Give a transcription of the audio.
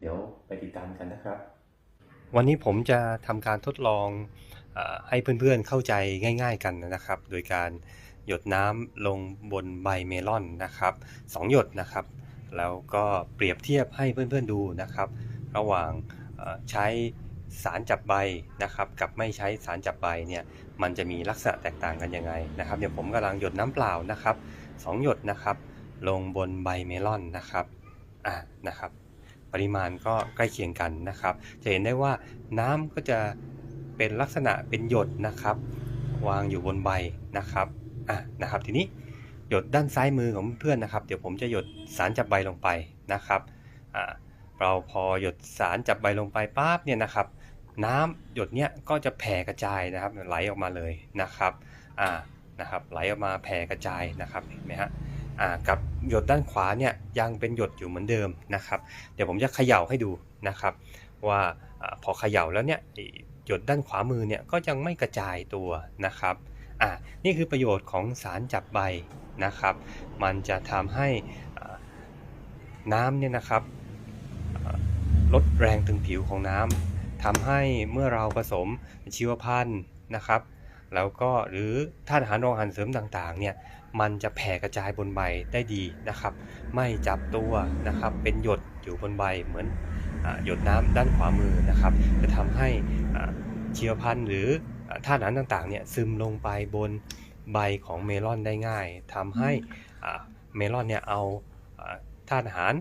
เดี๋ยวไปติดตามกันนะครับ วันนี้ผมจะทำการทดลองเอให้เพื่อนๆเข้าใจง่าย ๆกันนะครับ โดยการหยดน้ำลงบนใบเมลอนนะครับสองหยดนะครับ แล้วก็เปรียบเทียบให้เพื่อนๆดูนะครับ ระหว่างใช้สารจับใบนะครับ กับไม่ใช้สารจับใบเนี่ยมันจะมีลักษณะแตกต่างกันยังไงนะครับเดี๋ยวผมกำลังหยดน้ำเปล่านะครับสองหยดนะครับ ลงบนใบเมลอนนะครับอะนะครับ ปริมาณก็ใกล้เคียงกันนะครับ จะเห็นได้ว่าน้ำก็จะเป็นลักษณะเป็นหยดนะครับ วางอยู่บนใบนะครับอะนะครับทีนี้หยดด้านซ้ายมือของเพื่อนนะครับ เดี๋ยวผมจะหยดสารจับใบลงไปนะครับอ่าเราพอหยดสารจับใบลงไปปั๊บเนี่ยนะครับ น้ำหยดเนี้ยก็จะแผ่กระจายนะครับไหลออกมาเลยนะครับอ่านะครับไหลออกมาแผ่กระจายนะครับเห็นไหมฮะ กับหยดด้านขวาเนี่ยยังเป็นหยดอยู่เหมือนเดิมนะครับ เดี๋ยวผมจะเขย่าให้ดูนะครับ ว่าอพอเขย่าแล้วเนี่ยหยดด้านขวามือเนี่ยก็ยังไม่กระจายตัวนะครับอ่านี่คือประโยชน์ของสารจับใบนะครับ มันจะทำให้น้ำเนี่ยนะครับลดแรงตึงผิวของน้ำทำให้เมื่อเราผสมชีวพันธุ์นะครับ แล้วก็หรือธาตุอาหารรองอาหารเสริมต่างๆเนี่ยมันจะแผ่กระจายบนใบได้ดีนะครับ ไม่จับตัวนะครับเป็นหยดอยู่บนใบเหมือนอหยดน้ำด้านขวามือนะครับ จะทำให้อ่าชีวพันธุ์หรืออ่าธาตุอาหารต่างๆเนี่ยซึมลงไปบนใบของเมลอนได้ง่ายทำให้เมลอนเนี่ยเอาอ่าธาตุอาหาร